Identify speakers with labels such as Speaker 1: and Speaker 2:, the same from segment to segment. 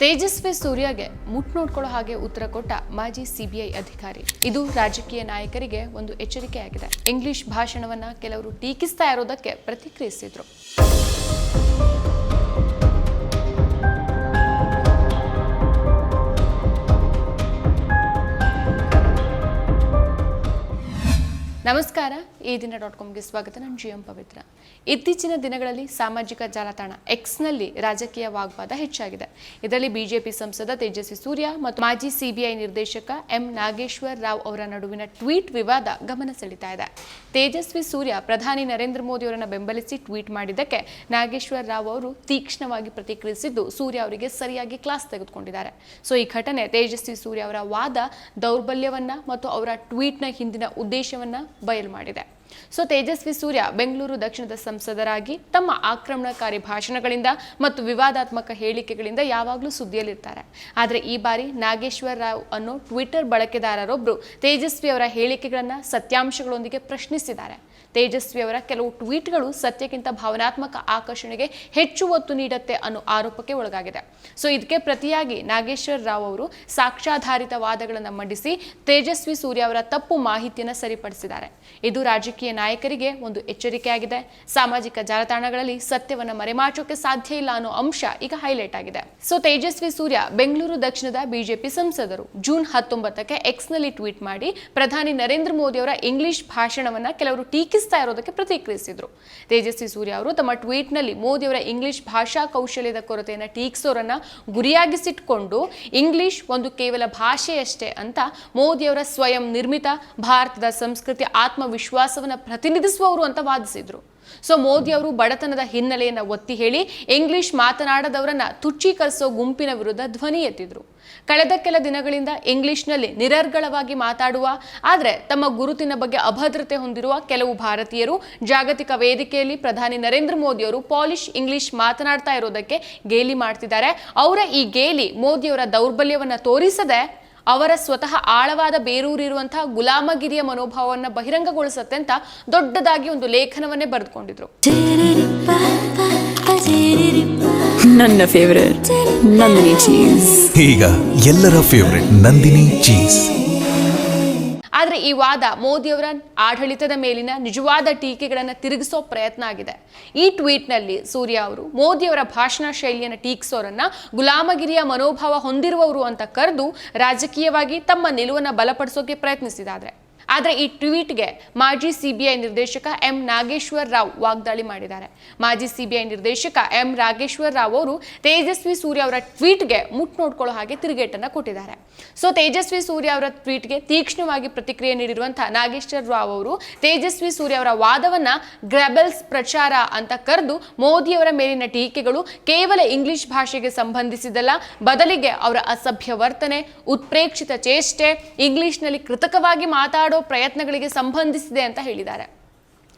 Speaker 1: ತೇಜಸ್ವಿ ಸೂರ್ಯಗೆ ಮುಟ್ ನೋಡ್ಕೊಳ್ಳೋ ಹಾಗೆ ಉತ್ತರ ಕೊಟ್ಟ ಮಾಜಿ ಸಿಬಿಐ ಅಧಿಕಾರಿ. ಇದು ರಾಜಕೀಯ ನಾಯಕರಿಗೆ ಒಂದು ಎಚ್ಚರಿಕೆಯಾಗಿದೆ. ಇಂಗ್ಲಿಷ್ ಭಾಷಣವನ್ನ ಕೆಲವರು ಟೀಕಿಸ್ತಾ ಇರೋದಕ್ಕೆ ಪ್ರತಿಕ್ರಿಯಿಸಿದ್ರು. ನಮಸ್ಕಾರ. ಈ ದಿನ ಡಾಟ್ ಕಾಮ್ಗೆ ಸ್ವಾಗತ. ನಾನು ಜಿ ಎಂ ಪವಿತ್ರ. ಇತ್ತೀಚಿನ ದಿನಗಳಲ್ಲಿ ಸಾಮಾಜಿಕ ಜಾಲತಾಣ ಎಕ್ಸ್ನಲ್ಲಿ ರಾಜಕೀಯ ವಾಗ್ವಾದ ಹೆಚ್ಚಾಗಿದೆ. ಇದರಲ್ಲಿ ಬಿಜೆಪಿ ಸಂಸದ ತೇಜಸ್ವಿ ಸೂರ್ಯ ಮತ್ತು ಮಾಜಿ ಸಿಬಿಐ ನಿರ್ದೇಶಕ ಎಂ ನಾಗೇಶ್ವರ್ ರಾವ್ ಅವರ ನಡುವಿನ ಟ್ವೀಟ್ ವಿವಾದ ಗಮನ ಸೆಳೀತಾ ಇದೆ. ತೇಜಸ್ವಿ ಸೂರ್ಯ ಪ್ರಧಾನಿ ನರೇಂದ್ರ ಮೋದಿ ಅವರನ್ನು ಬೆಂಬಲಿಸಿ ಟ್ವೀಟ್ ಮಾಡಿದ್ದಕ್ಕೆ ನಾಗೇಶ್ವರ್ ರಾವ್ ಅವರು ತೀಕ್ಷ್ಣವಾಗಿ ಪ್ರತಿಕ್ರಿಯಿಸಿದ್ದು ಸೂರ್ಯ ಅವರಿಗೆ ಸರಿಯಾಗಿ ಕ್ಲಾಸ್ ತೆಗೆದುಕೊಂಡಿದ್ದಾರೆ. ಸೊ ಈ ಘಟನೆ ತೇಜಸ್ವಿ ಸೂರ್ಯ ಅವರ ವಾದ ದೌರ್ಬಲ್ಯವನ್ನ ಮತ್ತು ಅವರ ಟ್ವೀಟ್ನ ಹಿಂದಿನ ಉದ್ದೇಶವನ್ನ ಬಯಲು ಮಾಡಿದೆ. ಸೊ ತೇಜಸ್ವಿ ಸೂರ್ಯ ಬೆಂಗಳೂರು ದಕ್ಷಿಣದ ಸಂಸದರಾಗಿ ತಮ್ಮ ಆಕ್ರಮಣಕಾರಿ ಭಾಷಣಗಳಿಂದ ಮತ್ತು ವಿವಾದಾತ್ಮಕ ಹೇಳಿಕೆಗಳಿಂದ ಯಾವಾಗಲೂ ಸುದ್ದಿಯಲ್ಲಿರ್ತಾರೆ. ಆದರೆ ಈ ಬಾರಿ ನಾಗೇಶ್ವರ ರಾವ್ ಅನ್ನೋ ಟ್ವಿಟರ್ ಬಳಕೆದಾರರೊಬ್ಬರು ತೇಜಸ್ವಿ ಅವರ ಹೇಳಿಕೆಗಳನ್ನು ಸತ್ಯಾಂಶಗಳೊಂದಿಗೆ ಪ್ರಶ್ನಿಸಿದ್ದಾರೆ. ತೇಜಸ್ವಿ ಅವರ ಕೆಲವು ಟ್ವೀಟ್ಗಳು ಸತ್ಯಕ್ಕಿಂತ ಭಾವನಾತ್ಮಕ ಆಕರ್ಷಣೆಗೆ ಹೆಚ್ಚು ಒತ್ತು ನೀಡುತ್ತೆ ಅನ್ನೋ ಆರೋಪಕ್ಕೆ ಒಳಗಾಗಿದೆ. ಸೊ ಇದಕ್ಕೆ ಪ್ರತಿಯಾಗಿ ನಾಗೇಶ್ವರ ರಾವ್ ಅವರು ಸಾಕ್ಷ್ಯಾಧಾರಿತ ವಾದಗಳನ್ನು ಮಂಡಿಸಿ ತೇಜಸ್ವಿ ಸೂರ್ಯ ಅವರ ತಪ್ಪು ಮಾಹಿತಿಯನ್ನು ಸರಿಪಡಿಸಿದ್ದಾರೆ. ಇದು ರಾಜಕೀಯ ನಾಯಕರಿಗೆ ಒಂದು ಎಚ್ಚರಿಕೆಯಾಗಿದೆ ಸಾಮಾಜಿಕ ಜಾಲತಾಣಗಳಲ್ಲಿ ಸತ್ಯವನ್ನು ಮರೆಮಾಚೋಕೆ ಸಾಧ್ಯ ಇಲ್ಲ ಅನ್ನೋ ಅಂಶ ಈಗ ಹೈಲೈಟ್ ಆಗಿದೆ. ಸೊ ತೇಜಸ್ವಿ ಸೂರ್ಯ ಬೆಂಗಳೂರು ದಕ್ಷಿಣದ ಬಿಜೆಪಿ ಸಂಸದರು. ಜೂನ್ ಹತ್ತೊಂಬತ್ತಕ್ಕೆ ಎಕ್ಸ್ನಲ್ಲಿ ಟ್ವೀಟ್ ಮಾಡಿ ಪ್ರಧಾನಿ ನರೇಂದ್ರ ಮೋದಿ ಅವರ ಇಂಗ್ಲಿಷ್ ಭಾಷಣವನ್ನ ಕೆಲವರು ಟೀಕಿಸ್ತಾ ಇರೋದಕ್ಕೆ ಪ್ರತಿಕ್ರಿಯಿಸಿದ್ರು. ತೇಜಸ್ವಿ ಸೂರ್ಯ ಅವರು ತಮ್ಮ ಟ್ವೀಟ್ನಲ್ಲಿ ಮೋದಿ ಅವರ ಇಂಗ್ಲಿಷ್ ಭಾಷಾ ಕೌಶಲ್ಯದ ಕೊರತೆಯನ್ನು ಟೀಕಿಸೋರನ್ನ ಗುರಿಯಾಗಿಸಿಟ್ಕೊಂಡು ಇಂಗ್ಲಿಷ್ ಒಂದು ಕೇವಲ ಭಾಷೆಯಷ್ಟೇ ಅಂತ ಮೋದಿಯವರ ಸ್ವಯಂ ನಿರ್ಮಿತ ಭಾರತದ ಸಂಸ್ಕೃತಿ ಆತ್ಮವಿಶ್ವಾಸವನ್ನು ಪ್ರತಿನಿಧಿಸುವವರು ಅಂತ ವಾದಿಸಿದ್ರು. ಸೊ ಮೋದಿ ಅವರು ಬಡತನದ ಹಿನ್ನೆಲೆಯನ್ನ ಒತ್ತಿ ಹೇಳಿ ಇಂಗ್ಲಿಷ್ ಮಾತನಾಡದವರನ್ನ ತುಚ್ಚೀಕರಿಸೋ ಗುಂಪಿನ ವಿರುದ್ಧ ಧ್ವನಿ ಎತ್ತಿದ್ರು. ಕಳೆದ ಕೆಲ ದಿನಗಳಿಂದ ಇಂಗ್ಲಿಷ್ನಲ್ಲಿ ನಿರರ್ಗಳವಾಗಿ ಮಾತಾಡುವ, ಆದರೆ ತಮ್ಮ ಗುರುತಿನ ಬಗ್ಗೆ ಅಭದ್ರತೆ ಹೊಂದಿರುವ ಕೆಲವು ಭಾರತೀಯರು, ಜಾಗತಿಕ ವೇದಿಕೆಯಲ್ಲಿ ಪ್ರಧಾನಿ ನರೇಂದ್ರ ಮೋದಿಯವರು ಪಾಲಿಶ್ ಇಂಗ್ಲಿಷ್ ಮಾತನಾಡ್ತಾ ಇರೋದಕ್ಕೆ ಗೇಲಿ ಮಾಡ್ತಿದ್ದಾರೆ. ಅವರ ಈ ಗೇಲಿ ಮೋದಿಯವರ ದೌರ್ಬಲ್ಯವನ್ನ ತೋರಿಸದೆ ಅವರ ಸ್ವತಃ ಆಳವಾದ ಬೇರೂರಿರುವಂತಹ ಗುಲಾಮಗಿರಿಯ ಮನೋಭಾವವನ್ನು ಬಹಿರಂಗಗೊಳಿಸುತ್ತೆ ಅಂತ ದೊಡ್ಡದಾಗಿ ಒಂದು ಲೇಖನವನ್ನೇ ಬರೆದುಕೊಂಡಿದ್ರು.
Speaker 2: ನನ್ನ ಫೇವರೇಟ್ ನಂದಿನಿ ಚೀಸ್
Speaker 3: ಈಗ ಎಲ್ಲರ ಫೇವರೆಟ್ ನಂದಿನಿ ಚೀಸ್
Speaker 1: ಈ ವಾದ ಮೋದಿಯವರ ಆಡಳಿತದ ಮೇಲಿನ ನಿಜವಾದ ಟೀಕೆಗಳನ್ನು ತಿರುಗಿಸೋ ಪ್ರಯತ್ನ ಆಗಿದೆ. ಈ ಟ್ವೀಟ್ನಲ್ಲಿ ಸೂರ್ಯ ಅವರು, ಮೋದಿಯವರ ಭಾಷಣ ಶೈಲಿಯನ್ನು ಟೀಕಿಸೋರನ್ನ ಗುಲಾಮಗಿರಿಯ ಮನೋಭಾವ ಹೊಂದಿರುವವರು ಅಂತ ಕರೆದು ರಾಜಕೀಯವಾಗಿ ತಮ್ಮ ನಿಲುವನ್ನು ಬಲಪಡಿಸೋಕೆ ಪ್ರಯತ್ನಿಸಿದಾದ್ರೆ. ಆದರೆ ಈ ಟ್ವೀಟ್ಗೆ ಮಾಜಿ ಸಿಬಿಐ ನಿರ್ದೇಶಕ ಎಂ ನಾಗೇಶ್ವರ್ ರಾವ್ ವಾಗ್ದಾಳಿ ಮಾಡಿದ್ದಾರೆ. ಮಾಜಿ ಸಿಬಿಐ ನಿರ್ದೇಶಕ ಎಂ ನಾಗೇಶ್ವರ್ ರಾವ್ ಅವರು ತೇಜಸ್ವಿ ಸೂರ್ಯ ಅವರ ಟ್ವೀಟ್ಗೆ ಮುಟ್ ನೋಡ್ಕೊಳ್ಳೋ ಹಾಗೆ ತಿರುಗೇಟನ್ನು ಕೊಟ್ಟಿದ್ದಾರೆ. ಸೊ, ತೇಜಸ್ವಿ ಸೂರ್ಯ ಅವರ ಟ್ವೀಟ್ಗೆ ತೀಕ್ಷ್ಣವಾಗಿ ಪ್ರತಿಕ್ರಿಯೆ ನೀಡಿರುವಂತಹ ನಾಗೇಶ್ವರ್ ರಾವ್ ಅವರು ತೇಜಸ್ವಿ ಸೂರ್ಯ ಅವರ ವಾದವನ್ನ ಗ್ರೆಬಲ್ಸ್ ಪ್ರಚಾರ ಅಂತ ಕರೆದು ಮೋದಿಯವರ ಮೇಲಿನ ಟೀಕೆಗಳು ಕೇವಲ ಇಂಗ್ಲಿಷ್ ಭಾಷೆಗೆ ಸಂಬಂಧಿಸಿದಲ್ಲ ಬದಲಿಗೆ ಅವರ ಅಸಭ್ಯ ವರ್ತನೆ, ಉತ್ಪ್ರೇಕ್ಷಿತ ಚೇಷ್ಟೆ, ಇಂಗ್ಲಿಷ್ನಲ್ಲಿ ಕೃತಕವಾಗಿ ಮಾತಾಡೋ ಪ್ರಯತ್ನಗಳಿಗೆ ಸಂಬಂಧಿಸಿದೆ ಅಂತ ಹೇಳಿದ್ದಾರೆ.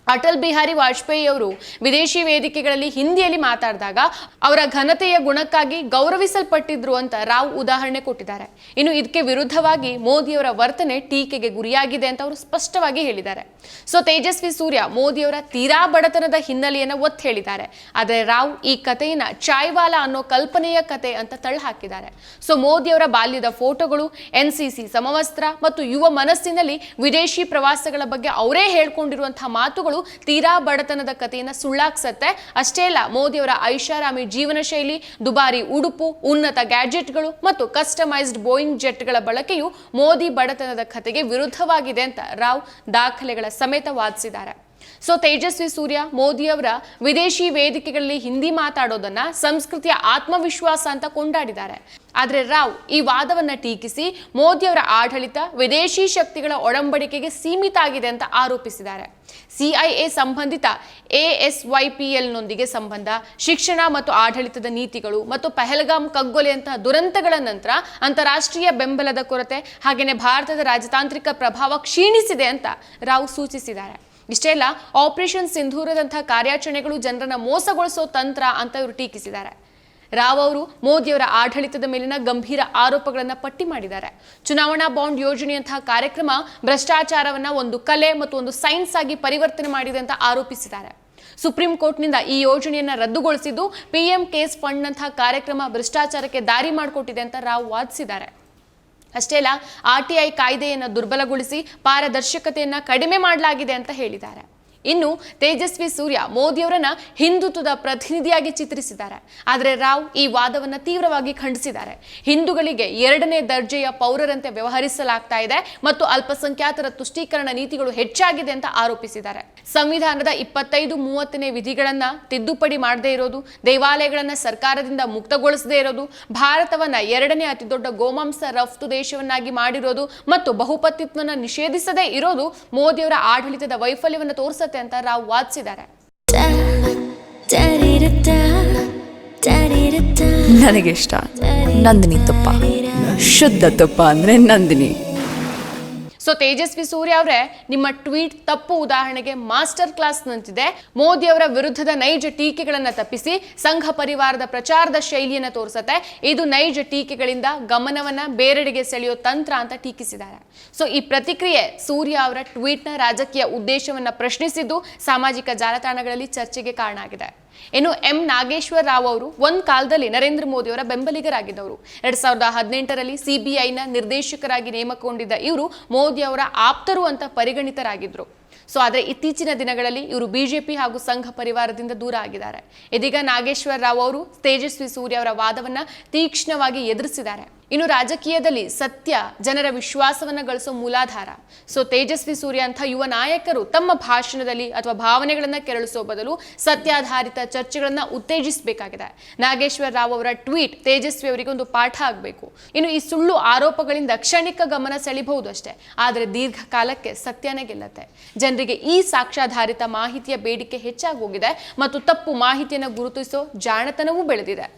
Speaker 1: ಅಟಲ್ ಬಿಹಾರಿ ವಾಜಪೇಯಿ ಅವರು ವಿದೇಶಿ ವೇದಿಕೆಗಳಲ್ಲಿ ಹಿಂದಿಯಲ್ಲಿ ಮಾತಾಡಿದಾಗ ಅವರ ಘನತೆಯ ಗುಣಕ್ಕಾಗಿ ಗೌರವಿಸಲ್ಪಟ್ಟಿದ್ರು ಅಂತ ರಾವ್ ಉದಾಹರಣೆ ಕೊಟ್ಟಿದ್ದಾರೆ. ಇನ್ನು ಇದಕ್ಕೆ ವಿರುದ್ಧವಾಗಿ ಮೋದಿಯವರ ವರ್ತನೆ ಟೀಕೆಗೆ ಗುರಿಯಾಗಿದೆ ಅಂತ ಅವರು ಸ್ಪಷ್ಟವಾಗಿ ಹೇಳಿದ್ದಾರೆ. ಸೊ, ತೇಜಸ್ವಿ ಸೂರ್ಯ ಮೋದಿಯವರ ತೀರಾ ಬಡತನದ ಹಿನ್ನೆಲೆಯನ್ನು ಒತ್ತಿ ಹೇಳಿದ್ದಾರೆ. ಆದರೆ ರಾವ್ ಈ ಕಥೆಯನ್ನ ಚಾಯ್ವಾಲ ಅನ್ನೋ ಕಲ್ಪನೆಯ ಕತೆ ಅಂತ ತಳ್ಳಿ ಹಾಕಿದ್ದಾರೆ ಸೊ, ಮೋದಿಯವರ ಬಾಲ್ಯದ ಫೋಟೋಗಳು, ಎನ್ ಸಿ ಸಮವಸ್ತ್ರ ಮತ್ತು ಯುವ ಮನಸ್ಸಿನಲ್ಲಿ ವಿದೇಶಿ ಪ್ರವಾಸಗಳ ಬಗ್ಗೆ ಅವರೇ ಹೇಳ್ಕೊಂಡಿರುವಂತಹ ಮಾತುಗಳು ತೀರಾ ಬಡತನದ ಕಥೆಯನ್ನು ಸುಳ್ಳಾಕ್ಸತ್ತೆ ಅಷ್ಟೇ ಅಲ್ಲ, ಮೋದಿಯವರ ಐಷಾರಾಮಿ ಜೀವನ ಶೈಲಿ ದುಬಾರಿ ಉಡುಪು, ಉನ್ನತ ಗ್ಯಾಜೆಟ್ಗಳು ಮತ್ತು ಕಸ್ಟಮೈಸ್ಡ್ ಬೋಯಿಂಗ್ ಜೆಟ್ಗಳ ಬಳಕೆಯು ಮೋದಿ ಬಡತನದ ಕಥೆಗೆ ವಿರುದ್ಧವಾಗಿದೆ ಅಂತ ರಾವ್ ದಾಖಲೆಗಳ ಸಮೇತ ವಾದಿಸಿದ್ದಾರೆ. ಸೊ ತೇಜಸ್ವಿ ಸೂರ್ಯ ಮೋದಿಯವರ ವಿದೇಶಿ ವೇದಿಕೆಗಳಲ್ಲಿ ಹಿಂದಿ ಮಾತಾಡೋದನ್ನ ಸಂಸ್ಕೃತಿಯ ಆತ್ಮವಿಶ್ವಾಸ ಅಂತ ಕೊಂಡಾಡಿದ್ದಾರೆ ಆದರೆ ರಾವ್ ಈ ವಾದವನ್ನ ಟೀಕಿಸಿ ಮೋದಿಯವರ ಆಡಳಿತ ವಿದೇಶಿ ಶಕ್ತಿಗಳ ಒಡಂಬಡಿಕೆಗೆ ಸೀಮಿತ ಆಗಿದೆ ಅಂತ ಆರೋಪಿಸಿದ್ದಾರೆ ಸಿಐಎ ಸಂಬಂಧಿತ ಎಎಸ್ವೈಪಿಎಲ್ನೊಂದಿಗೆ ಸಂಬಂಧ ಶಿಕ್ಷಣ ಮತ್ತು ಆಡಳಿತದ ನೀತಿಗಳು ಮತ್ತು ಪಹಲ್ಗಾಮ್ ಕಗ್ಗೊಲೆಯಂತಹ ದುರಂತಗಳ ನಂತರ ಅಂತಾರಾಷ್ಟ್ರೀಯ ಬೆಂಬಲದ ಕೊರತೆ ಹಾಗೆಯೇ ಭಾರತದ ರಾಜತಾಂತ್ರಿಕ ಪ್ರಭಾವ ಕ್ಷೀಣಿಸಿದೆ ಅಂತ ರಾವ್ ಸೂಚಿಸಿದ್ದಾರೆ ಇಷ್ಟೇ ಅಲ್ಲ ಆಪರೇಷನ್ ಸಿಂಧೂರದಂತಹ ಕಾರ್ಯಾಚರಣೆಗಳು ಜನರನ್ನ ಮೋಸಗೊಳಿಸೋ ತಂತ್ರ ಅಂತ ಇವರು ಟೀಕಿಸಿದ್ದಾರೆ. ರಾವ್ ಅವರು ಮೋದಿಯವರ ಆಡಳಿತದ ಮೇಲಿನ ಗಂಭೀರ ಆರೋಪಗಳನ್ನು ಪಟ್ಟಿ ಮಾಡಿದ್ದಾರೆ. ಚುನಾವಣಾ ಬಾಂಡ್ ಯೋಜನೆಯಂತಹ ಕಾರ್ಯಕ್ರಮ ಭ್ರಷ್ಟಾಚಾರವನ್ನ ಒಂದು ಕಲೆ ಮತ್ತು ಒಂದು ಸೈನ್ಸ್ ಆಗಿ ಪರಿವರ್ತನೆ ಮಾಡಿದೆ ಅಂತ ಆರೋಪಿಸಿದ್ದಾರೆ. ಸುಪ್ರೀಂ ಕೋರ್ಟ್ನಿಂದ ಈ ಯೋಜನೆಯನ್ನ ರದ್ದುಗೊಳಿಸಿದ್ದು ಪಿಎಂ ಕೇಸ್ ಫಂಡ್ನಂತಹ ಕಾರ್ಯಕ್ರಮ ಭ್ರಷ್ಟಾಚಾರಕ್ಕೆ ದಾರಿ ಮಾಡಿಕೊಟ್ಟಿದೆ ಅಂತ ರಾವ್ ವಾದಿಸಿದ್ದಾರೆ. ಅಷ್ಟೇ ಅಲ್ಲ ಆರ್ ಟಿ ಐ ಕಾಯ್ದೆಯನ್ನು ದುರ್ಬಲಗೊಳಿಸಿ ಪಾರದರ್ಶಕತೆಯನ್ನು ಕಡಿಮೆ ಮಾಡಲಾಗಿದೆ ಅಂತ ಹೇಳಿದ್ದಾರೆ. ಇನ್ನು ತೇಜಸ್ವಿ ಸೂರ್ಯ ಮೋದಿಯವರನ್ನ ಹಿಂದುತ್ವದ ಪ್ರತಿನಿಧಿಯಾಗಿ ಚಿತ್ರಿಸಿದ್ದಾರೆ. ಆದರೆ ರಾವ್ ಈ ವಾದವನ್ನ ತೀವ್ರವಾಗಿ ಖಂಡಿಸಿದ್ದಾರೆ. ಹಿಂದೂಗಳಿಗೆ ಎರಡನೇ ದರ್ಜೆಯ ಪೌರರಂತೆ ವ್ಯವಹರಿಸಲಾಗ್ತಾ ಇದೆ ಮತ್ತು ಅಲ್ಪಸಂಖ್ಯಾತರ ತುಷ್ಟೀಕರಣ ನೀತಿಗಳು ಹೆಚ್ಚಾಗಿದೆ ಅಂತ ಆರೋಪಿಸಿದ್ದಾರೆ. ಸಂವಿಧಾನದ ಇಪ್ಪತ್ತೈದು ಮೂವತ್ತನೇ ವಿಧಿಗಳನ್ನ ತಿದ್ದುಪಡಿ ಮಾಡದೇ ಇರೋದು, ದೇವಾಲಯಗಳನ್ನ ಸರ್ಕಾರದಿಂದ ಮುಕ್ತಗೊಳಿಸದೇ ಇರೋದು, ಭಾರತವನ್ನ ಎರಡನೇ ಅತಿದೊಡ್ಡ ಗೋಮಾಂಸ ರಫ್ತು ದೇಶವನ್ನಾಗಿ ಮಾಡಿರೋದು ಮತ್ತು ಬಹುಪತಿತ್ವನ ನಿಷೇಧಿಸದೇ ಇರೋದು ಮೋದಿಯವರ ಆಡಳಿತದ ವೈಫಲ್ಯವನ್ನು ತೋರಿಸುತ್ತೆ ಅಂತ ರಾವ್ ವಾದಿಸಿದ್ದಾರೆ.
Speaker 2: ನನಗೆ ಇಷ್ಟ. ನಂದಿನಿ ತುಪ್ಪ. ಶುದ್ಧ ತುಪ್ಪ ಅಂದ್ರೆ ನಂದಿನಿ.
Speaker 1: ಸೊ ತೇಜಸ್ವಿ ಸೂರ್ಯ ಅವರೇ, ನಿಮ್ಮ ಟ್ವೀಟ್ ತಪ್ಪು ಉದಾಹರಣೆಗೆ ಮಾಸ್ಟರ್ ಕ್ಲಾಸ್ ನಂತಿದೆ. ಮೋದಿ ಅವರ ವಿರುದ್ಧದ ನೈಜ ಟೀಕೆಗಳನ್ನ ತಪ್ಪಿಸಿ ಸಂಘ ಪರಿವಾರದ ಪ್ರಚಾರದ ಶೈಲಿಯನ್ನ ತೋರಿಸುತ್ತೆ. ಇದು ನೈಜ ಟೀಕೆಗಳಿಂದ ಗಮನವನ್ನ ಬೇರೆಡೆಗೆ ಸೆಳೆಯೋ ತಂತ್ರ ಅಂತ ಟೀಕಿಸಿದ್ದಾರೆ. ಸೊ ಈ ಪ್ರತಿಕ್ರಿಯೆ ಸೂರ್ಯ ಅವರ ಟ್ವೀಟ್ನ ರಾಜಕೀಯ ಉದ್ದೇಶವನ್ನ ಪ್ರಶ್ನಿಸಿದ್ದು ಸಾಮಾಜಿಕ ಜಾಲತಾಣಗಳಲ್ಲಿ ಚರ್ಚೆಗೆ ಕಾರಣ ಆಗಿದೆ. ಇನ್ನು ಎಂ ನಾಗೇಶ್ವರ ರಾವ್ ಅವರು ಒಂದು ಕಾಲದಲ್ಲಿ ನರೇಂದ್ರ ಮೋದಿ ಅವರ ಬೆಂಬಲಿಗರಾಗಿದ್ದವರು. ಎರಡ್ ಸಾವಿರದ ಹದಿನೆಂಟರಲ್ಲಿ ಸಿಬಿಐನ ನಿರ್ದೇಶಕರಾಗಿ ನೇಮಕಗೊಂಡಿದ್ದ ಇವರು ಮೋದಿ ಅವರ ಆಪ್ತರು ಅಂತ ಪರಿಗಣಿತರಾಗಿದ್ದರು ಸೊ ಆದರೆ ಇತ್ತೀಚಿನ ದಿನಗಳಲ್ಲಿ ಇವರು ಬಿಜೆಪಿ ಹಾಗೂ ಸಂಘ ಪರಿವಾರದಿಂದ ದೂರ ಆಗಿದ್ದಾರೆ. ಇದೀಗ ನಾಗೇಶ್ವರ ರಾವ್ ಅವರು ತೇಜಸ್ವಿ ಸೂರ್ಯ ಅವರ ವಾದವನ್ನು ತೀಕ್ಷ್ಣವಾಗಿ ಎದುರಿಸಿದ್ದಾರೆ. ಇನ್ನು ರಾಜಕೀಯದಲ್ಲಿ ಸತ್ಯ, ಜನರ ವಿಶ್ವಾಸವನ್ನು ಗಳಿಸೋ ಮೂಲಾಧಾರ. ಸೊ ತೇಜಸ್ವಿ ಸೂರ್ಯ ಅಂತ ಯುವ ನಾಯಕರು ತಮ್ಮ ಭಾಷಣದಲ್ಲಿ ಅಥವಾ ಭಾವನೆಗಳನ್ನು ಕೆರಳಿಸೋ ಬದಲು ಸತ್ಯಾಧಾರಿತ ಚರ್ಚೆಗಳನ್ನು ಉತ್ತೇಜಿಸಬೇಕಾಗಿದೆ. ನಾಗೇಶ್ವರ ರಾವ್ ಅವರ ಟ್ವೀಟ್ ತೇಜಸ್ವಿ ಅವರಿಗೆ ಒಂದು ಪಾಠ ಆಗಬೇಕು. ಇನ್ನು ಈ ಸುಳ್ಳು ಆರೋಪಗಳಿಂದ ಕ್ಷಣಿಕ ಗಮನ ಸೆಳಿಬಹುದು ಅಷ್ಟೇ. ಆದರೆ ದೀರ್ಘಕಾಲಕ್ಕೆ ಸತ್ಯನೇ ಗೆಲ್ಲತ್ತೆ. ಜನರಿಗೆ ಈ ಸಾಕ್ಷ್ಯಾಧಾರಿತ ಮಾಹಿತಿಯ ಬೇಡಿಕೆ ಹೆಚ್ಚಾಗಿ ಹೋಗಿದೆ ಮತ್ತು ತಪ್ಪು ಮಾಹಿತಿಯನ್ನು ಗುರುತಿಸೋ ಜಾಣತನವೂ ಬೆಳೆದಿದೆ.